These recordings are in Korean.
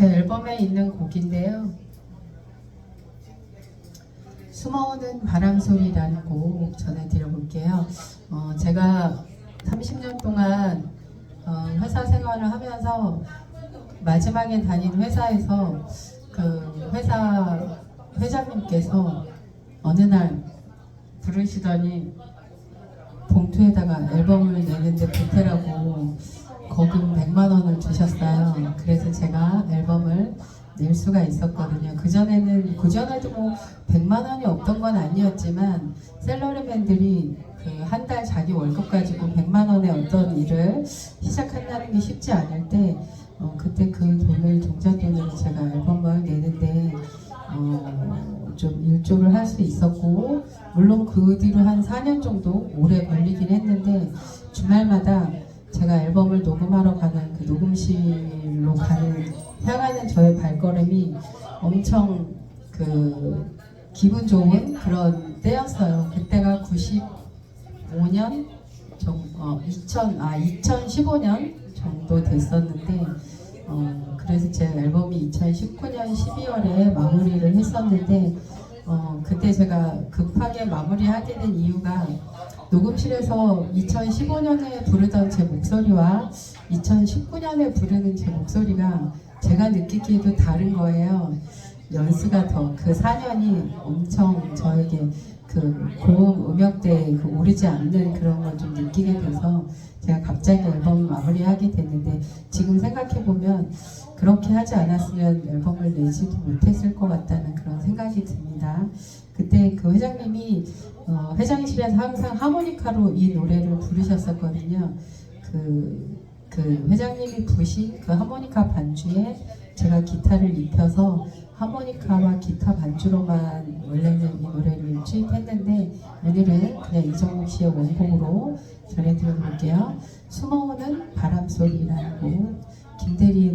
제 앨범에 있는 곡인데요. 숨어오는 바람소리라는 곡 전해드려볼게요. 어, 제가 30년 동안 어, 회사 생활을 하면서 마지막에 다닌 회사에서 그 회사 회장님께서 어느 날 부르시더니 봉투에다가 앨범을 내는데 보태라고 거금 100만 원을 주셨어요. 그래서 제가 앨범을 낼 수가 있었거든요. 그전에는, 그전에도 뭐 100만 원이 없던 건 아니었지만 셀러리맨들이 그 한 달 자기 월급 가지고 100만 원의 어떤 일을 시작한다는 게 쉽지 않을 때 어, 그때 그 돈을 종잣돈으로 제가 앨범을 내는데 어, 좀 일조를 할 수 있었고 물론 그 뒤로 한 4년 정도 오래 걸리긴 했는데 주말마다 제가 앨범을 녹음하러 가는 그 녹음실로 가는 향하는 저의 발걸음이 엄청 그 기분 좋은 그런 때였어요. 그때가 95년 정, 어, 2000, 아, 2015년 정도 됐었는데 어, 그래서 제 앨범이 2019년 12월에 마무리를 했었는데 어, 그때 제가 급하게 마무리하게 된 이유가 녹음실에서 2015년에 부르던 제 목소리와 2019년에 부르는 제 목소리가 제가 느끼기에도 다른 거예요. 연수가 더 그 4년이 엄청 저에게 그 고음 음역대에 그 오르지 않는 그런 걸 좀 느끼게 돼서 제가 갑자기 앨범을 마무리하게 됐는데 지금 생각해 보면 그렇게 하지 않았으면 앨범을 내지도 못했을 것 같다는 그런 생각이 듭니다. 그때 그 회장님이 어, 회장실에서 항상 하모니카로 이 노래를 부르셨었거든요. 그, 그 회장님이 부신 그 하모니카 반주에 제가 기타를 입혀서 하모니카와 기타 반주로만 원래는 이 노래를 취입했는데 오늘은 그냥 이정욱 씨의 원곡으로 전해드려 볼게요. 숨어오는 바람소리라는 곡 김대리의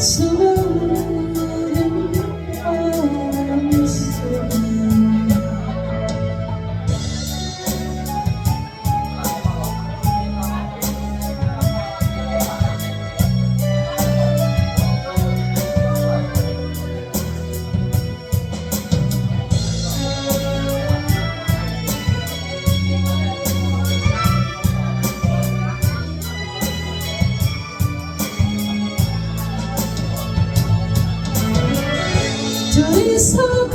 숨 so